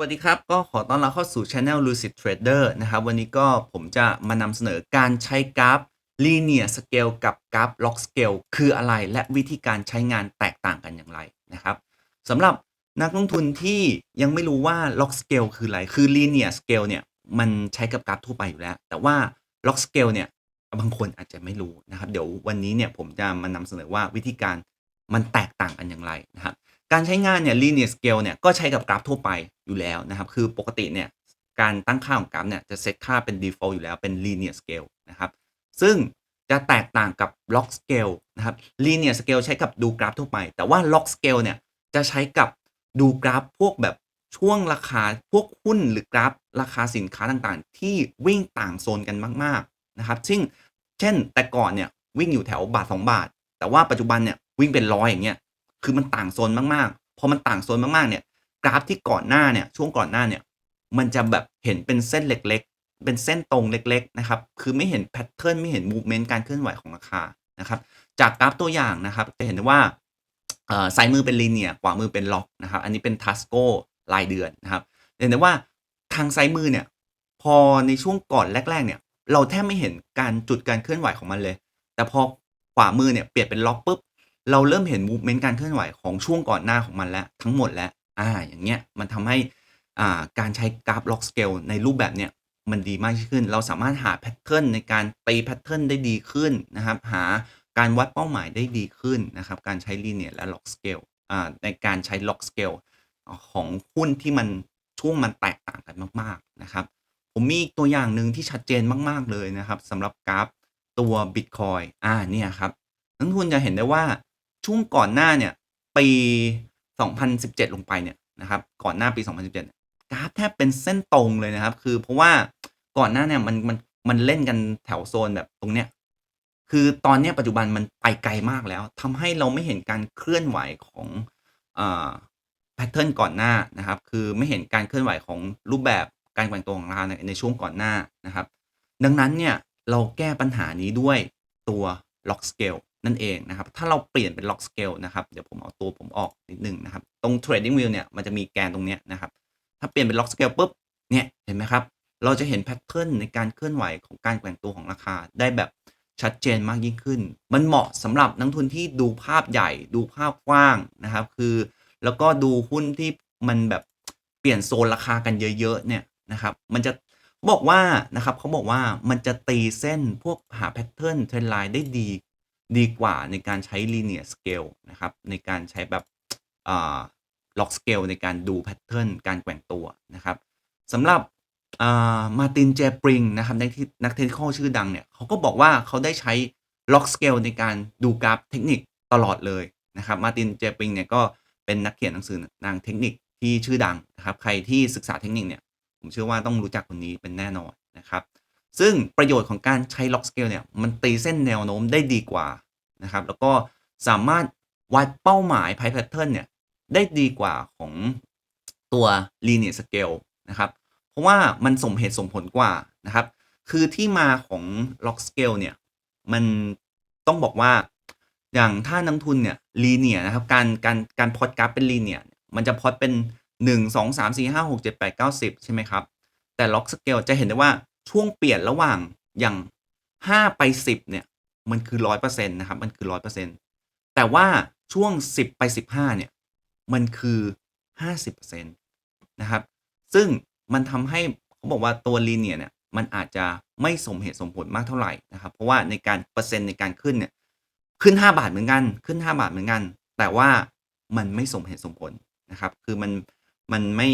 วัสดีครับ ก็ขอต้อนรับเข้าสู่ Channel Lucid Trader นะครับ วันนี้ก็ผมจะมานำเสนอการใช้กราฟ Linear Scale กับกราฟ Log Scale คืออะไรและวิธีการใช้งานแตกต่างกันอย่างไรนะครับสำหรับนักลงทุนที่ยังไม่รู้ว่า Log Scale คืออะไร คือ Linear Scale เนี่ย มันใช้กับกราฟทั่วไปอยู่แล้ว แต่ว่า Log Scale เนี่ย บางคนอาจจะไม่รู้นะครับ เดี๋ยววันนี้เนี่ยผมจะมานำเสนอว่าวิธีการมันแตกต่างกันอย่างไรนะครับ การใช้งานเนี่ย linear scale เนี่ยก็ใช้กับกราฟทั่วไปอยู่แล้วนะครับ คือปกติเนี่ยการตั้งค่าของกราฟเนี่ยจะเซตค่าเป็น default อยู่แล้วเป็น linear scale นะครับ ซึ่งจะแตกต่างกับ log scale นะครับ linear scale ใช้กับดูกราฟทั่วไป แต่ว่า log scale เนี่ยจะใช้กับดูกราฟพวกแบบช่วงราคาพวกหุ้นหรือกราฟราคาสินค้าต่างๆ ที่วิ่งต่างโซนกันมากๆนะครับ ซึ่งเช่นแต่ก่อนเนี่ยวิ่งอยู่แถวบาท 2 บาท แต่ว่าปัจจุบันเนี่ยวิ่งเป็นร้อยอย่างเงี้ย คือมันต่างโซนมากๆ พอมันต่างโซนมากๆเนี่ย กราฟที่ก่อนหน้าเนี่ยช่วงก่อนหน้าเนี่ย มันจะแบบเห็นเป็นเส้นเล็ก ๆ เป็นเส้นตรงเล็ก ๆ นะครับ คือไม่เห็นแพทเทิร์นไม่เห็นมูฟเมนต์การเคลื่อนไหวของราคานะครับ จากกราฟตัวอย่างนะครับจะเห็นได้ว่าซ้ายมือเป็นลีเนียขวามือเป็นล็อกนะครับ อันนี้เป็นทัสโกรายเดือนนะครับ เห็นได้ว่าทางซ้ายมือเนี่ย พอในช่วงก่อนแรก ๆ เนี่ย เราแทบไม่เห็นการจุดการเคลื่อนไหวของมันเลย แต่พอขวามือเนี่ยเปลี่ยนเป็นล็อกปุ๊บ เราเริ่มเห็นมูฟเมนต์การเคลื่อนไหวของช่วงก่อนหน้าของมันแล้วทั้งหมดแล้วอ่าอย่างเงี้ยมันทำให้อ่าการใช้กราฟล็อกสเกลในรูปแบบเนี้ยมันดีมากขึ้น เราสามารถหาแพทเทิร์นในการตีแพทเทิร์นได้ดีขึ้นนะครับหาการวัดเป้าหมายได้ดีขึ้นนะครับการใช้ลีเนียและล็อกสเกลอ่าในการใช้ล็อกสเกลของหุ้นที่มันช่วงมันแตกต่างกันมากๆนะครับผมมีตัวอย่างหนึ่งที่ชัดเจนมาก ๆ เลยนะครับสำหรับกราฟตัว Bitcoin อ่าเนี่ยครับนักทุนจะเห็นได้ว่า ช่วงก่อนหน้าเนี่ยปี 2017 ลงไปเนี่ยนะครับก่อนหน้าปี 2017 กราฟแทบเป็นเส้นตรงเลยนะครับ คือเพราะว่าก่อนหน้าเนี่ยมันมันมันเล่นกันแถวโซนแบบตรงเนี้ยคือตอนเนี้ยปัจจุบันมันไปไกลมากแล้วทำให้เราไม่เห็นการเคลื่อนไหวของอ่าแพทเทิร์นก่อนหน้านะครับ คือไม่เห็นการเคลื่อนไหวของรูปแบบการแกว่งตัวของราคาในในช่วงก่อนหน้านะครับ ดังนั้นเนี่ยเราแก้ปัญหานี้ด้วยตัว lock scale นั่นเองนะครับ ถ้าเราเปลี่ยนเป็น lock scale นะครับ เดี๋ยวผมเอาตัวผมออกนิดนึงนะครับ ตรง trading view เนี่ยมันจะมีแกนตรงเนี้ยนะครับ ถ้าเปลี่ยนเป็น lock scale ปุ๊บ เนี่ย เห็นไหมครับ เราจะเห็นแพทเทิร์นในการเคลื่อนไหวของการแกว่งตัวของราคา ได้แบบชัดเจนมากยิ่งขึ้น มันเหมาะสำหรับนักทุนที่ดูภาพใหญ่ ดูภาพกว้างนะครับ คือ แล้วก็ดูหุ้นที่มันแบบเปลี่ยนโซนราคากันเยอะๆ เนี่ยนะครับ มันจะบอกว่านะครับเขาบอกว่ามันจะตีเส้นพวกหาแพทเทิร์นเทรนไลน์ได้ดี ดีกว่าในการใช้ linear scale นะครับ ในการใช้แบบอ่า log scale ในการดูแพทเทิร์นการแกว่งตัวนะครับสำหรับมาตินเจปริงนะครับนักนักเทคนิคชื่อดังเนี่ยเขาก็บอกว่าเขาได้ใช้ log scale ในการดูกราฟเทคนิคตลอดเลยนะครับมาตินเจปริงเนี่ยก็เป็นนักเขียนหนังสือนางเทคนิคที่ชื่อดังนะครับ ใครที่ศึกษาเทคนิคเนี่ยผมเชื่อว่าต้องรู้จักคนนี้เป็นแน่นอนนะครับ ซึ่งประโยชน์ของการใช้ log scale เนี่ยมันตีเส้นแนวโน้มได้ดีกว่านะครับ แล้วก็สามารถวัดเป้าหมาย price pattern เนี่ยได้ดีกว่าของตัว linear scale นะครับ เพราะว่ามันสมเหตุสมผลกว่านะครับ คือที่มาของ log scale เนี่ยมันต้องบอกว่าอย่างถ้านักทุนเนี่ย linear นะครับการการการพอดกราฟเป็น linear มันจะพอดเป็น 1 2 3 4 5 6 7 8 9 10 ใช่ไหมครับ แต่ log scale จะเห็นได้ว่า ช่วงเปลี่ยนระหว่างอย่าง5ไป10เนี่ย มันคือ100%นะครับ มันคือ100%แต่ว่าช่วง10ไป15เนี่ย มันคือ50%นะครับ ซึ่งมันทำให้เขาบอกว่าตัวลีเนียเนี่ย มันอาจจะไม่สมเหตุสมผลมากเท่าไหร่นะครับ เพราะว่าในการเปอร์เซ็นต์ในการขึ้นเนี่ย ขึ้น5บาทเหมือนกัน ขึ้น5บาทเหมือนกัน แต่ว่ามันไม่สมเหตุสมผลนะครับ คือมันมันไม่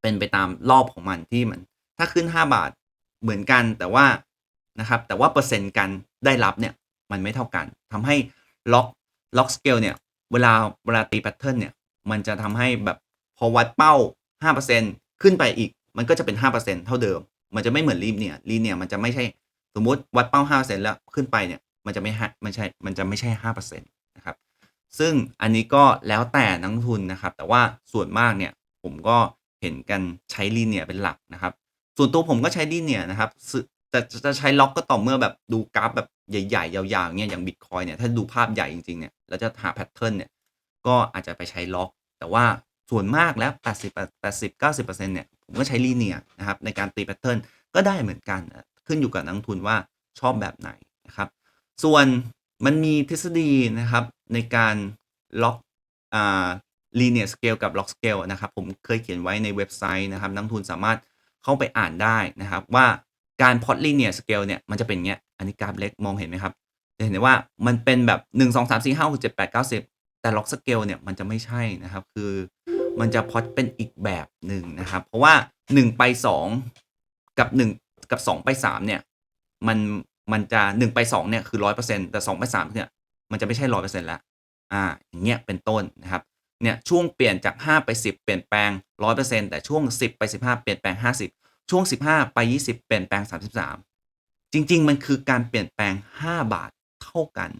เป็นไปตามรอบของมันที่มัน ถ้าขึ้น5บาท เหมือนกันแต่ว่านะครับแต่ว่าเปอร์เซ็นต์การได้รับเนี่ยมันไม่เท่ากันทำให้ล็อกล็อกสเกลเนี่ยเวลาเวลาตีแพทเทิร์นเนี่ยมันจะทำให้แบบพอวัดเป้า 5%ขึ้นไปอีก มันก็จะเป็น 5%เท่าเดิม มันจะไม่เหมือนรีบเนี่ยรีเนี่ยมันจะไม่ใช่สมมติวัดเป้า 5%แล้วขึ้นไปเนี่ยมันจะไม่ห้าไม่ใช่มันจะไม่ใช่ 5%นะครับซึ่งอันนี้ก็แล้วแต่นักทุนนะครับ แต่ว่าส่วนมากเนี่ยผมก็เห็นกันใช้ลีเนียเป็นหลักนะครับ ส่วนตัวผมก็ใช้ลีเนี่ยนะครับแต่จะใช้ล็อกก็ต่อเมื่อแบบดูกราฟแบบใหญ่ๆ ยาวๆเนี่ยอย่างบิตคอยเนี่ยถ้าดูภาพใหญ่จริงๆเนี่ยแล้วจะหาแพทเทิร์นเนี่ยก็อาจจะไปใช้ล็อก แต่ว่าส่วนมากแล้ว 80 80 90%เนี่ยผมก็ใช้ linear นะครับในการตีแพทเทิร์นก็ได้เหมือนกันขึ้นอยู่กับนักทุนว่าชอบแบบไหนนะครับ ส่วนมันมีทฤษฎีนะครับในการล็อกอ่า linear scale กับ log scale นะครับผมเคยเขียนไว้ในเว็บไซต์นะครับนักทุนสามารถ เข้าไปอ่านได้นะครับว่าการ plot linear scale เนี่ยมันจะเป็นเงี้ย อันนี้กราฟเล็กมองเห็นไหมครับ จะเห็นได้ว่ามันเป็นแบบ 1 2 3 4 5 6 7 8 9 10 แต่ log scale เนี่ยมันจะไม่ใช่นะครับ คือมันจะพอตเป็นอีกแบบหนึ่งนะครับ เพราะว่า 1 ไป 2 กับ 1 กับ 2 ไป 3 เนี่ย มันมันจะ 1 ไป 2 เนี่ยคือ 100%แต่ 2 ไป 3 เนี่ย มันจะไม่ใช่ 100%แล้วอ่าอย่างเงี้ยเป็นต้นนะครับ เนี่ยช่วงเปลี่ยนจาก 5 ไป 10 เปลี่ยนแปลง 100%แต่ช่วง 10 ไป 15 เปลี่ยนแปลง 50 ช่วง 15 ไป 20 เปลี่ยนแปลง 33 จริง ๆ มันคือการเปลี่ยนแปลง 5 บาทเท่ากัน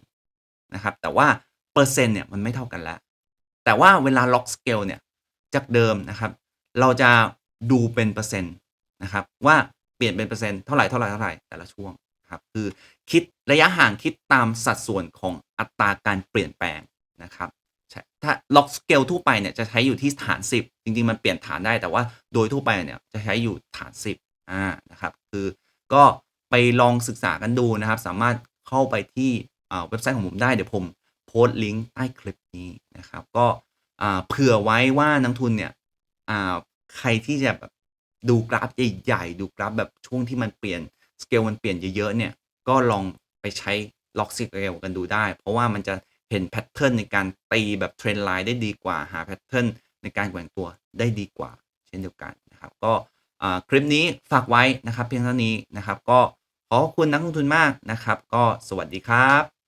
นะครับแต่ว่าเปอร์เซ็นต์เนี่ยมันไม่เท่ากันแล้ว แต่ว่าเวลา log scale เนี่ยจากเดิมนะครับเราจะดูเป็นเปอร์เซ็นต์นะครับว่าเปลี่ยนเป็นเปอร์เซ็นต์เท่าไหร่เท่าไหร่เท่าไหร่แต่ละช่วงครับคือคิดระยะห่างคิดตามสัดส่วนของอัตราการเปลี่ยนแปลงนะครับ ถ้า log scale ทั่วไปเนี่ยจะใช้อยู่ที่ฐาน 10 จริง ๆ มันเปลี่ยนฐานได้แต่ว่าโดยทั่วไปเนี่ยจะใช้อยู่ฐาน 10อ่านะครับคือก็ไปลองศึกษากันดูนะครับ สามารถเข้าไปที่เว็บไซต์ของผมได้เดี๋ยวผมโพสต์ลิงก์ใต้คลิปนี้นะครับ ก็เผื่อไว้ว่านักทุนเนี่ยใครที่จะแบบดูกราฟใหญ่ๆดูกราฟแบบช่วงที่มันเปลี่ยนสเกลมันเปลี่ยนเยอะๆเนี่ยก็ลองไปใช้ log scale กันดูได้ เพราะว่ามันจะ เห็นแพทเทิร์นในการตีแบบเทรนไลน์ได้ดีกว่า หาแพทเทิร์นในการแกว่งตัวได้ดีกว่า เช่นเดียวกันนะครับ ก็คลิปนี้ฝากไว้นะครับ เพียงเท่านี้นะครับ ก็ขอบคุณนักลงทุนมากนะครับ ก็สวัสดีครับ